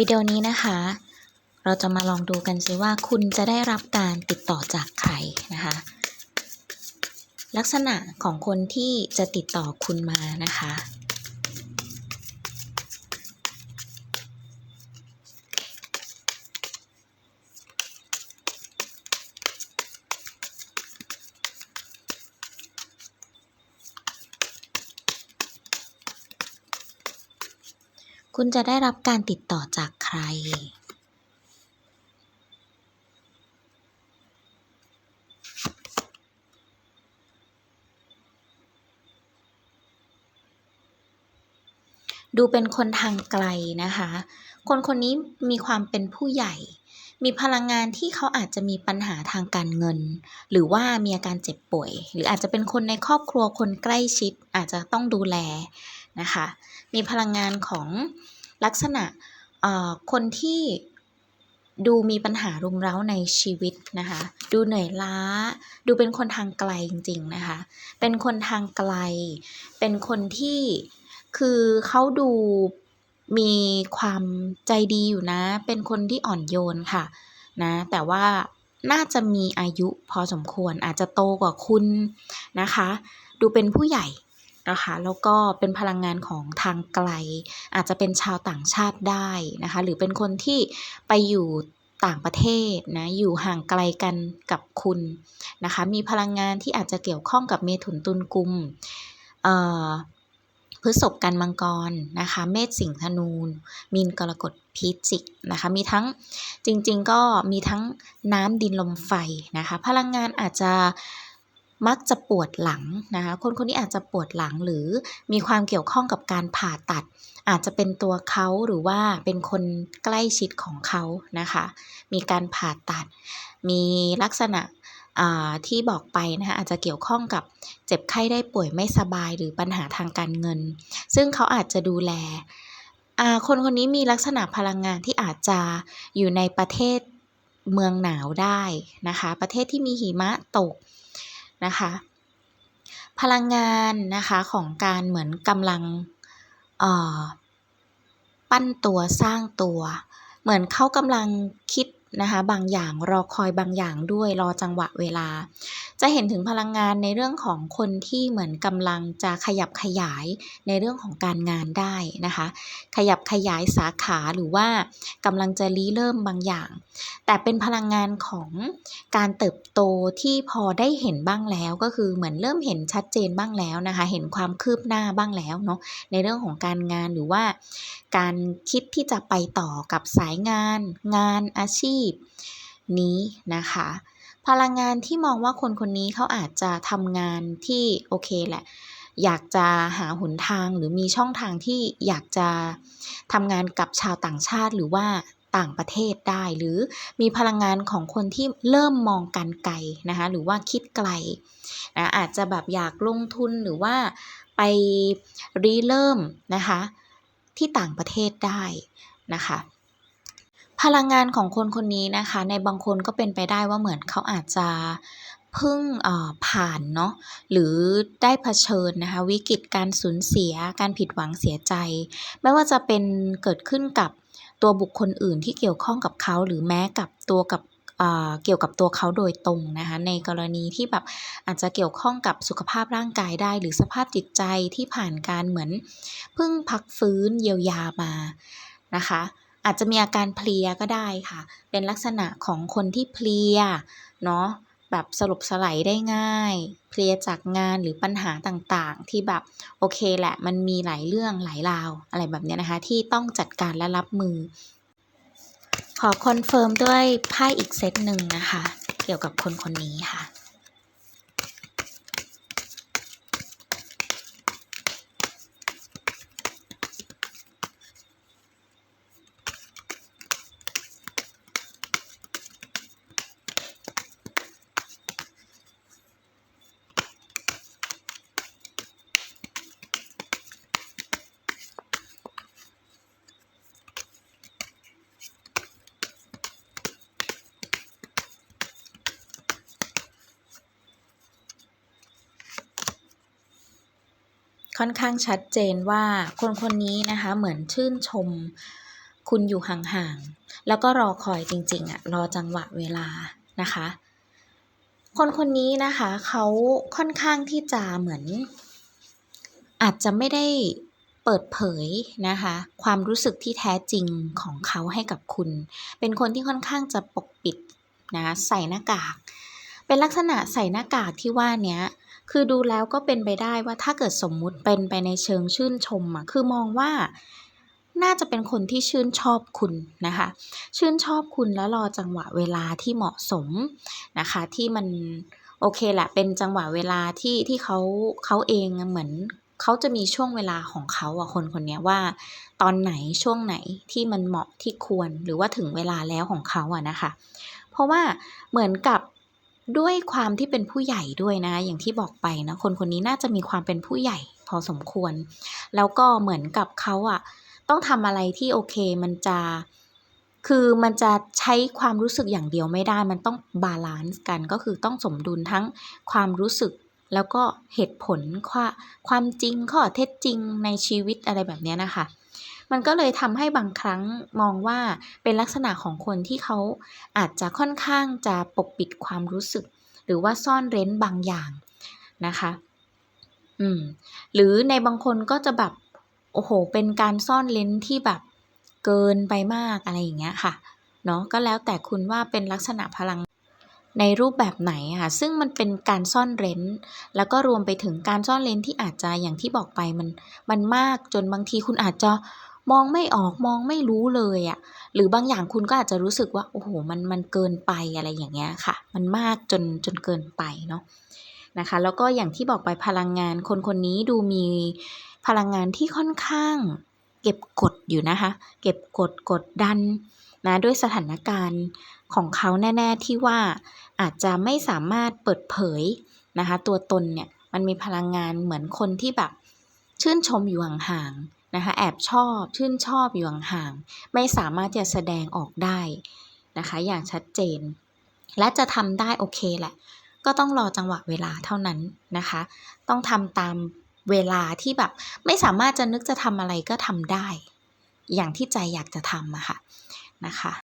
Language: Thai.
วิดีโอนี้นะคะ เราจะมาลองดูกันซิว่าคุณจะได้รับการติดต่อจากใครนะคะ ลักษณะของคนที่จะติดต่อคุณมานะคะ คุณจะได้รับการติดต่อจากใคร ดูเป็นคนทางไกลนะคะ คนคนนี้มีความเป็นผู้ใหญ่ มีพลังงานที่เขาอาจจะมีปัญหาทางการเงิน หรือว่ามีอาการเจ็บป่วย หรืออาจจะเป็นคนในครอบครัวคนใกล้ชิดอาจจะต้องดูแล นะคะ มีพลังงานของลักษณะคนที่ดูมีปัญหารุมเร้าในชีวิตนะคะ ดูเหนื่อยล้า ดูเป็นคนทางไกลจริง ๆ นะคะ เป็นคนทางไกล เป็นคนที่คือเขาดูมีความใจดีอยู่นะ เป็นคนที่อ่อนโยนค่ะนะแต่ว่าน่าจะมีอายุพอสมควรอาจจะโตกว่าคุณนะคะ ดูเป็นผู้ใหญ่ นะคะแล้วก็เป็นพลังงานของทางไกล อาจจะเป็นชาวต่างชาติได้นะคะหรือเป็นคนที่ไปอยู่ต่างประเทศนะอยู่ห่างไกลกันกับคุณนะคะมีพลังงานที่อาจจะเกี่ยวข้องกับเมถุนตุลกุมเอ่อพฤษภกันมังกรนะคะเมษสิงห์ธนูมีนกรกฎพิจิกนะคะมีทั้งจริงๆก็มีทั้งน้ำดินลมไฟนะคะพลังงานอาจจะ มักจะปวดหลังนะคะคนคนนี้อาจจะปวดหลังหรือมีความเกี่ยวข้องกับการผ่าตัด อาจจะเป็นตัวเขาหรือว่าเป็นคนใกล้ชิดของเขานะคะมีการผ่าตัด มีลักษณะที่บอกไปนะคะอาจจะเกี่ยวข้องกับเจ็บไข้ได้ป่วยไม่สบายหรือปัญหาทางการเงิน ซึ่งเขาอาจจะดูแลคนคนนี้มีลักษณะพลังงานที่อาจจะอยู่ในประเทศเมืองหนาวได้นะคะ ประเทศที่มีหิมะตก นะคะ พลังงานนะคะของการเหมือนกำลังปั้นตัวสร้างตัว เหมือนเขากำลังคิดนะคะบางอย่างรอคอยบางอย่างด้วยรอจังหวะเวลา จะเห็นถึงพลังงานในเรื่องของคนที่เหมือนกำลังจะขยับขยายในเรื่องของการงานได้นะคะ ขยับขยายสาขาหรือว่ากำลังจะรีเริ่มบางอย่าง แต่เป็นพลังงานของการเติบโตที่พอได้เห็นบ้างแล้ว ก็คือเหมือนเริ่มเห็นชัดเจนบ้างแล้วนะคะ เห็นความคืบหน้าบ้างแล้วเนาะในเรื่องของการงานหรือว่า การคิดที่จะไปต่อกับสายงาน งานอาชีพ นี้นะคะพลังงานที่มองว่าคนคนนี้เขาอาจจะทำงานที่โอเคแหละ อยากจะหาหนทางหรือมีช่องทางที่อยากจะทำงานกับชาวต่างชาติหรือว่า ต่างประเทศได้ หรือมีพลังงานของคนที่เริ่มมองกันไกลนะคะหรือว่าคิดไกลนะอาจจะแบบอยากลงทุนหรือว่าไปรีเริ่มนะคะที่ต่างประเทศได้นะคะพลังงานของคนคนนี้นะคะ ในบางคนก็เป็นไปได้ว่าเหมือนเขาอาจจะเพิ่งผ่านเนาะหรือได้เผชิญนะคะวิกฤตการสูญเสียการผิดหวังเสียใจ ไม่ว่าจะเป็นเกิดขึ้นกับ ตัวบุคคลอื่นที่เกี่ยวข้องกับเขาหรือแม้กับตัวกับเกี่ยวกับตัวเขาโดยตรงนะคะในกรณีที่แบบอาจจะเกี่ยวข้องกับสุขภาพร่างกายได้ หรือสภาพจิตใจที่ผ่านการเหมือนเพิ่งพักฟื้นเยียวยามานะคะ อาจจะมีอาการเพลียก็ได้ค่ะ เป็นลักษณะของคนที่เพลียเนาะ แบบสรุปสลายได้ง่ายเพลียจากงานหรือปัญหาต่างๆ ที่แบบโอเคแหละมันมีหลายเรื่องหลายราว อะไรแบบนี้นะคะ ที่ต้องจัดการและรับมือ ขอคอนเฟิร์มด้วยไพ่อีกเซตหนึ่งนะคะ เกี่ยวกับคนคนนี้ค่ะ ค่อนข้างชัดเจนว่าคนคนนี้นะคะเหมือนชื่นชมคุณอยู่ห่างๆ แล้วก็รอคอยจริงๆอะรอจังหวะเวลานะคะ คนคนนี้นะคะเขาค่อนข้างที่จะเหมือน อาจจะไม่ได้เปิดเผยนะคะความรู้สึกที่แท้จริงของเขาให้กับคุณ เป็นคนที่ค่อนข้างจะปกปิดนะใส่หน้ากาก เป็นลักษณะใส่หน้ากากที่ว่าเนี้ย คือดูแล้วก็เป็นไปได้ว่าถ้าเกิดสมมุติเป็นไปในเชิงชื่นชมอะคือมองว่าน่าจะเป็นคนที่ชื่นชอบคุณนะคะ ชื่นชอบคุณแล้วรอจังหวะเวลาที่เหมาะสมนะคะ ที่มันโอเคแหละเป็นจังหวะเวลาที่ที่เขาเขาเองอะเหมือนเขาจะมีช่วงเวลาของเขาอะคนคนนี้ว่า ตอนไหนช่วงไหนที่มันเหมาะที่ควรหรือว่าถึงเวลาแล้วของเขาอะนะคะ เพราะว่าเหมือนกับ ด้วยความที่เป็นผู้ใหญ่ด้วยนะ อย่างที่บอกไปนะ คนคนนี้น่าจะมีความเป็นผู้ใหญ่พอสมควร แล้วก็เหมือนกับเขาอะต้องทำอะไรที่โอเคมันจะคือมันจะใช้ความรู้สึกอย่างเดียวไม่ได้ มันต้องบาลานซ์กันก็คือต้องสมดุลทั้งความรู้สึกแล้วก็เหตุผลความความจริงข้อเท็จจริงในชีวิตอะไรแบบเนี้ยนะคะ มันก็เลยทำให้บางครั้งมองว่าเป็นลักษณะของคนที่เขาอาจจะค่อนข้างจะปกปิดความรู้สึก หรือว่าซ่อนเร้นบางอย่างนะคะ อืม หรือในบางคนก็จะแบบโอ้โห เป็นการซ่อนเร้นที่แบบเกินไปมากอะไรอย่างเงี้ยค่ะ เนาะก็แล้วแต่คุณว่าเป็นลักษณะพลังในรูปแบบไหนค่ะ ซึ่งมันเป็นการซ่อนเร้น แล้วก็รวมไปถึงการซ่อนเร้นที่อาจจะอย่างที่บอกไปมันมันมากจนบางทีคุณอาจจะ มองไม่ออกมองไม่รู้เลยอะหรือบางอย่างคุณก็อาจจะรู้สึกว่าโอ้โหมันมันเกินไปอะไรอย่างเงี้ยค่ะ มันมากจนจนเกินไปเนาะนะคะ แล้วก็อย่างที่บอกไปพลังงานคนคนนี้ดูมีพลังงานที่ค่อนข้างเก็บกดอยู่นะคะ เก็บกดกดดันนะด้วยสถานการณ์ของเขาแน่ ๆที่ว่าอาจจะไม่สามารถเปิดเผยนะคะ ตัวตนเนี่ยมันมีพลังงานเหมือนคนที่แบบชื่นชมอยู่ห่างๆ นะคะแอบชอบชื่นชอบอยู่ห่างๆไม่สามารถจะแสดงออกได้นะคะ อย่างชัดเจน และจะทำได้โอเคแหละ ก็ต้องรอจังหวะเวลาเท่านั้นนะคะ ต้องทำตามเวลาที่แบบไม่สามารถจะนึกจะทำอะไรก็ทำได้ อย่างที่ใจอยากจะทำอะค่ะนะคะ